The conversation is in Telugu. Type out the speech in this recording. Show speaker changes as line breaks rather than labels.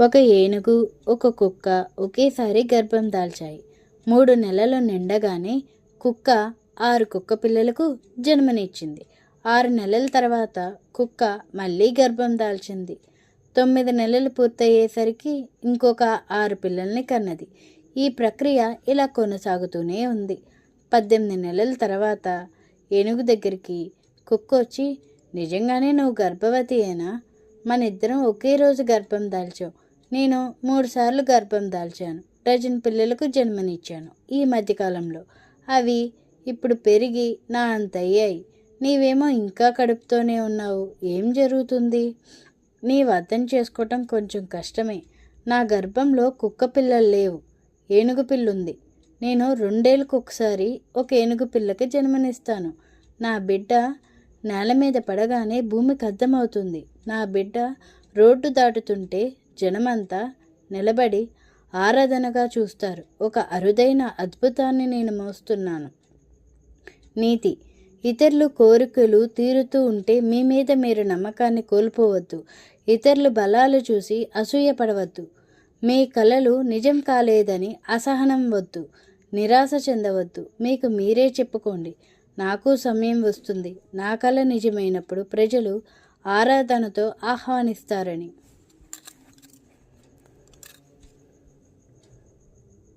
ఒక ఏనుగు ఒక కుక్క ఒకేసారి గర్భం దాల్చాయి. మూడు నెలలు నిండగానే కుక్క ఆరు కుక్క పిల్లలకు జన్మనిచ్చింది. ఆరు నెలల తర్వాత కుక్క మళ్ళీ గర్భం దాల్చింది. తొమ్మిది నెలలు పూర్తయ్యేసరికి ఇంకొక ఆరు పిల్లల్ని కన్నది. ఈ ప్రక్రియ ఇలా కొనసాగుతూనే ఉంది. పద్దెనిమిది నెలల తర్వాత ఏనుగు దగ్గరికి కుక్క వచ్చి నిజంగానే నువ్వు గర్భవతి అయినా మన ఇద్దరం ఒకే రోజు గర్భం దాల్చావు నేను మూడుసార్లు గర్భం దాల్చాను. డజన్ పిల్లలకు జన్మనిచ్చాను ఈ మధ్యకాలంలో అవి ఇప్పుడు పెరిగి నా అంత అయ్యాయి. నీవేమో ఇంకా కడుపుతోనే ఉన్నావు. ఏం జరుగుతుంది? నీవు అర్థం చేసుకోవటం కొంచెం కష్టమే. నా గర్భంలో కుక్క పిల్లలు లేవు. ఏనుగు పిల్లుంది. నేను రెండేళ్ళకు ఒకసారి ఒక ఏనుగు పిల్లకి జన్మనిస్తాను. నా బిడ్డ నేల మీద పడగానే భూమికి అర్థమవుతుంది నా బిడ్డ రోడ్డు దాటుతుంటే జనమంతా నిలబడి ఆరాధనగా చూస్తారు. ఒక అరుదైన అద్భుతాన్ని నేను మోస్తున్నాను. నీతి. ఇతరులు కోరికలు తీరుతూ ఉంటే మీ మీద మీరు నమ్మకాన్ని కోల్పోవద్దు. ఇతరులు బలాలు చూసి అసూయపడవద్దు మీ కలలు నిజం కాలేదని అసహనం వద్దు. నిరాశ చెందవద్దు. మీకు మీరే చెప్పుకోండి. నాకు సమయం వస్తుంది. నా కళ నిజమైనప్పుడు ప్రజలు ఆరాధనతో ఆహ్వానిస్తారని.